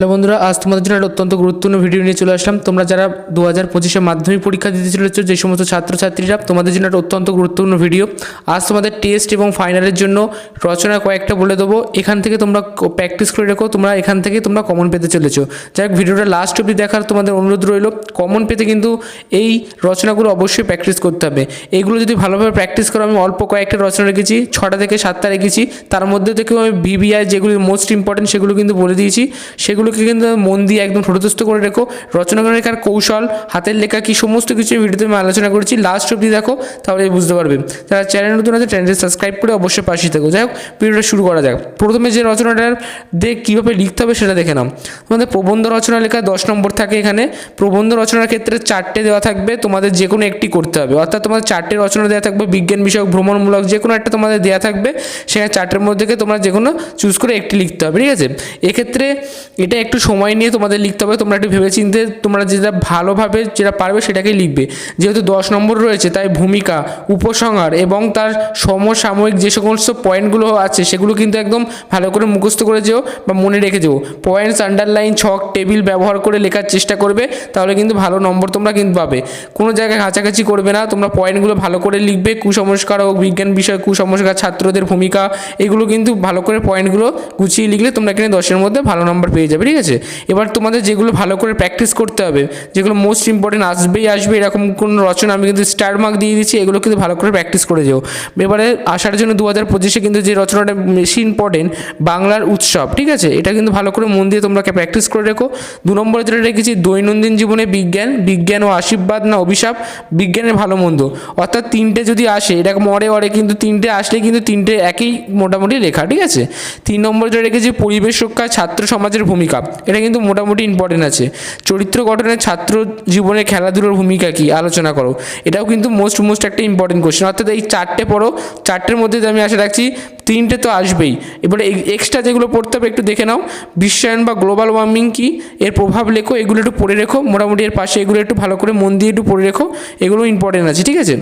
Hello বন্ধুরা, আজ তোমাদের জন্য একটা অত্যন্ত গুরুত্বপূর্ণ ভিডিও নিয়ে চলে আসলাম। তোমরা যারা দু হাজার পঁচিশে মাধ্যমিক পরীক্ষা দিতে চলেছো, যে সমস্ত ছাত্রছাত্রীরা, তোমাদের জন্য একটা অত্যন্ত গুরুত্বপূর্ণ ভিডিও আজ তোমাদের টেস্ট এবং ফাইনালের জন্য রচনা কয়েকটা বলে দেবো। এখান থেকে তোমরা প্র্যাকটিস করে রেখো, তোমরা এখান থেকে তোমরা কমন পেতে চলেছো। যাই ভিডিওটা লাস্ট অবধি দেখার তোমাদের অনুরোধ রইল। কমন পেতে কিন্তু এই রচনাগুলো অবশ্যই প্র্যাকটিস করতে হবে। এইগুলো যদি ভালোভাবে প্র্যাকটিস করো, আমি অল্প কয়েকটা রচনা রেখেছি, ছটা থেকে সাতটা রেখেছি। তার মধ্যে থেকেও আমি ভিভিআই যেগুলি মোস্ট ইম্পর্টেন্ট সেগুলো কিন্তু বলে দিয়েছি। সেগুলোকে কিন্তু মন দিয়ে একদম ঠোঁটস্থ করে রেখো। রচনা লেখার কৌশল, হাতের লেখা কি সমস্ত কিছু ভিডিওতে আমি আলোচনা করেছি। লাস্ট অবধি দেখো, তাহলে বুঝতে পারবে। যারা চ্যানেল নতুন আছে চ্যানেলটি সাবস্ক্রাইব করে অবশ্যই পাশে থাকো। যাই হোক, ভিডিওটা শুরু করা যাক। প্রথমে যে রচনাটার দিয়ে কীভাবে লিখতে হবে সেটা দেখে নাও। তোমাদের প্রবন্ধ রচনা লেখা দশ নম্বর থাকে এখানে। প্রবন্ধ রচনার ক্ষেত্রে চারটে দেওয়া থাকবে। তোমাদের যে কোনো একটি করতে হবে। অর্থাৎ তোমাদের চারটে রচনা দেওয়া থাকবে। বিজ্ঞান বিষয়ক, ভ্রমণমূলক যে কোনো একটা তোমাদের দেওয়া থাকবে। সেখানে চারটের মধ্যে থেকে তোমরা যে কোনো চুজ করে একটি লিখতে হবে। ঠিক আছে? এক্ষেত্রে এটা একটু সময় নিয়ে তোমাদের লিখতে হবে, তোমরা একটু ভেবেচিন্তে তোমরা যেটা ভালোভাবে যেটা পারবে সেটাকেই লিখবে। যেহেতু দশ নম্বর রয়েছে, তাই ভূমিকা, উপসংহার এবং তার সমসাময়িক যে সমস্ত পয়েন্টগুলো আছে, সেগুলো কিন্তু একদম ভালো করে মুখস্থ করে যেও বা মনে রেখে যেও। পয়েন্টস, আন্ডারলাইন, ছক, টেবিল ব্যবহার করে লেখার চেষ্টা করবে, তাহলে কিন্তু ভালো নম্বর তোমরা কিন্তু পাবে। কোনো জায়গায় কাছাকাছি করবে না, তোমরা পয়েন্টগুলো ভালো করে লিখবে, কুসংস্কার ও বিজ্ঞান বিষয় কুসংস্কার, ছাত্রদের ভূমিকা, এগুলো কিন্তু ভালো করে পয়েন্টগুলো গুছিয়ে লিখলে তোমরা এখানে দশের মধ্যে ভালো নম্বর পেয়ে যাবে। ঠিক আছে? এবার তোমাদের যেগুলো ভালো করে প্র্যাকটিস করতে হবে, যেগুলো মোস্ট ইম্পর্টেন্ট আসবেই আসবে এরকম কোন রচনা আমি কিন্তু স্টার মার্ক দিয়ে দিচ্ছি, এগুলো কিন্তু ভালো করে প্র্যাকটিস করে যেও। এবারে আসার জন্য দু হাজার পঁচিশে কিন্তু যে রচনাটা বেশি ইম্পর্টেন্ট বাংলার উৎসব, ঠিক আছে? এটা কিন্তু ভালো করে মন দিয়ে তোমরা প্র্যাকটিস করে রেখো। দু নম্বরে যেটা রেখেছি, দৈনন্দিন জীবনে বিজ্ঞান বিজ্ঞান ও আশীর্বাদ না অভিশাপ, বিজ্ঞানের ভালো মন্দ। অর্থাৎ তিনটে যদি আসে, এটা মরে অরে কিন্তু তিনটে আসলে কিন্তু তিনটে একই মোটামুটি লেখা ঠিক আছে? তিন নম্বরে যেটা রেখেছি, পরিবেশ রক্ষা ছাত্র সমাজের ভূমিকা। এটা কিন্তু মোটামুটি ইম্পর্টেন্ট আছে। চরিত্র গঠনে ছাত্র জীবনে খেলাধুলোর ভূমিকা কি? আলোচনা করো। এটাও কিন্তু মোস্ট মোস্ট একটা ইম্পর্টেন্ট কোশ্চেন অর্থাৎ এই চারটে পড়ো, চারটের মধ্যে আমি আশা রাখছি, তিনটে তো আসবেই। এবারে এক্সট্রা যেগুলো পড়তে হবে, একটু দেখে নাও। বিশ্বায়ন বা গ্লোবাল ওয়ার্মিং কি? এর প্রভাব লেখো, এগুলো একটু পড়ে রেখো। মোটামুটি এর পাশে এগুলো একটু ভালো করে মন দিয়ে একটু পড়ে রেখো। এগুলো ইম্পর্টেন্ট আছে, ঠিক আছে?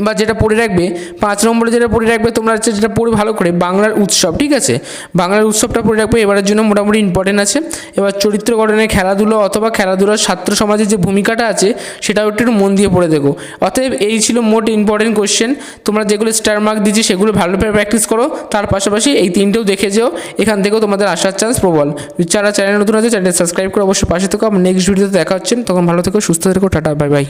এবার যেটা পড়ে রাখবে, পাঁচ নম্বরে যেটা পড়ে রাখবে, তোমরা হচ্ছে যেটা পড়ে ভালো করে বাংলার উৎসব, ঠিক আছে? বাংলার উৎসবটা পড়ে রাখবে, এবারের জন্য মোটামুটি ইম্পর্টেন্ট আছে। এবার চরিত্র গঠনে খেলাধুলো অথবা খেলাধুলার ছাত্র সমাজের যে ভূমিকাটা আছে, সেটাও একটু মন দিয়ে পড়ে দেখো। অতএব এই ছিল মোট ইম্পর্টেন্ট কোশ্চেন তোমরা যেগুলো স্টার মার্ক দিচ্ছি সেগুলো ভালোভাবে প্র্যাকটিস করো। তার পাশাপাশি এই তিনটেও দেখে যেও। এখান থেকেও তোমাদের আসার চান্স প্রবল। যারা চ্যানেল নতুন আছে চ্যানেল সাবস্ক্রাইব করে অবশ্যই পাশে থেকে। থেকো নেক্সট ভিডিওতে দেখা হচ্ছে। তখন ভালো থেকো, সুস্থ থেকো, টাটা বাই বাই